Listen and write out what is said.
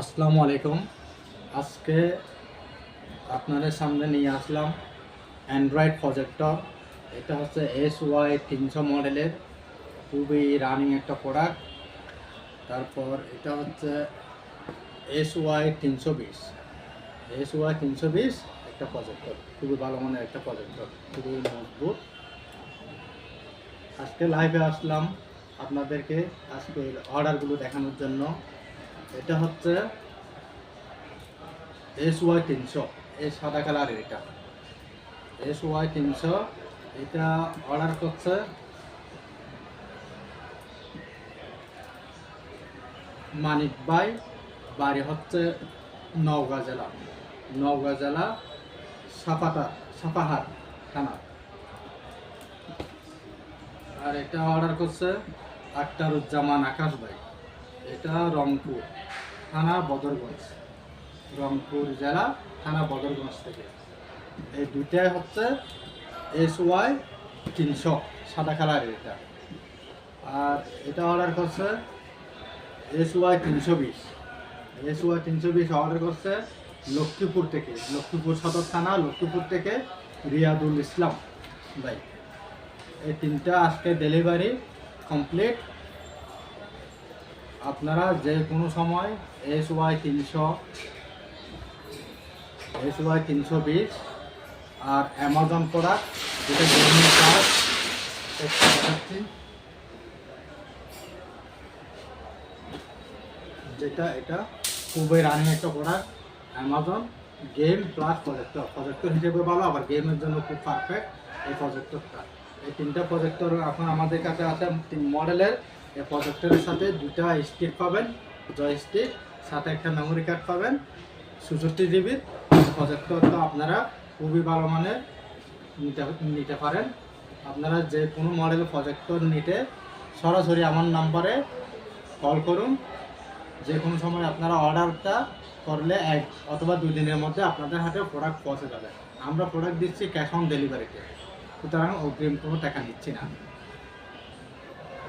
আসসালামু আলাইকুম। আজকে আপনাদের সামনে নিয়ে আসলাম অ্যান্ড্রয়েড প্রজেক্টর এটা হচ্ছে এস ওয়াই তিনশো মডেলের। খুবই রানিং একটা প্রোডাক্ট তারপর এটা হচ্ছে এস ওয়াই তিনশো বিশ। এস ওয়াই তিনশো বিশ একটা প্রজেক্টর খুবই ভালো মানের একটা প্রজেক্টর খুবই মজবুত। আজকে লাইভে আসলাম আপনাদেরকে আজকে অর্ডারগুলো দেখানোর জন্য। এটা হচ্ছে এস ওয়াই তিনশো, এই সাদা কালারের এটা। এস ওয়াই তিনশো, এটা অর্ডার করছে মানিক ভাই। বাড়ি হচ্ছে নওগাঁ জেলা। নওগাঁ জেলা সাপাতা সাপাহার থানা। আর এটা অর্ডার করছে আক্তারুজ্জামান আকাশ ভাই। এটা রংপুর, থানা বদরগঞ্জ। রংপুর জেলা, থানা বদরগঞ্জ থেকে। এই দুইটাই হচ্ছে এস ওয়াই তিনশো, সাদা কালারের এটা। আর এটা অর্ডার করছে এস ওয়াই তিনশো বিশ। এস ওয়াই তিনশো বিশ অর্ডার করছে লক্ষ্মীপুর থেকে। লক্ষ্মীপুর সদর থানা, লক্ষ্মীপুর থেকে রিয়াদুল ইসলাম ভাই। এই তিনটা আজকে ডেলিভারি কমপ্লিট আপনারা যে কোনো সময় এস ওয়াই তিনশো এস ওয়াই তিনশো বিশ আর অ্যামাজন প্রোডাক্ট, যেটা যেটা এটা খুবই রানিং একটা product Amazon game plus projector projector হিসেবে ভালো, আবার গেমের জন্য খুব পারফেক্ট এই প্রজেক্টরটা এই তিনটা প্রজেক্টর এখন আমাদের কাছে আছে মডেলের এই প্রজেক্টরের সাথে দুটা স্টিক পাবেন জয় স্টিক সাথে একটা মেমোরি কার্ড পাবেন চৌষট্টি জিবির প্রজেক্টরটা আপনারা খুবই ভালো মানের নিতে নিতে পারেন। আপনারা যে কোনো মডেলের প্রজেক্টর নিতে সরাসরি আমার নাম্বারে কল করুন। যে কোনো সময় আপনারা অর্ডারটা করলে এক অথবা দুই দিনের মধ্যে আপনাদের হাতে প্রোডাক্ট পৌঁছে যাবে। আমরা প্রোডাক্ট দিচ্ছি ক্যাশ অন ডেলিভারিতে সুতরাং অগ্রিম কোনো টাকা নিচ্ছি না।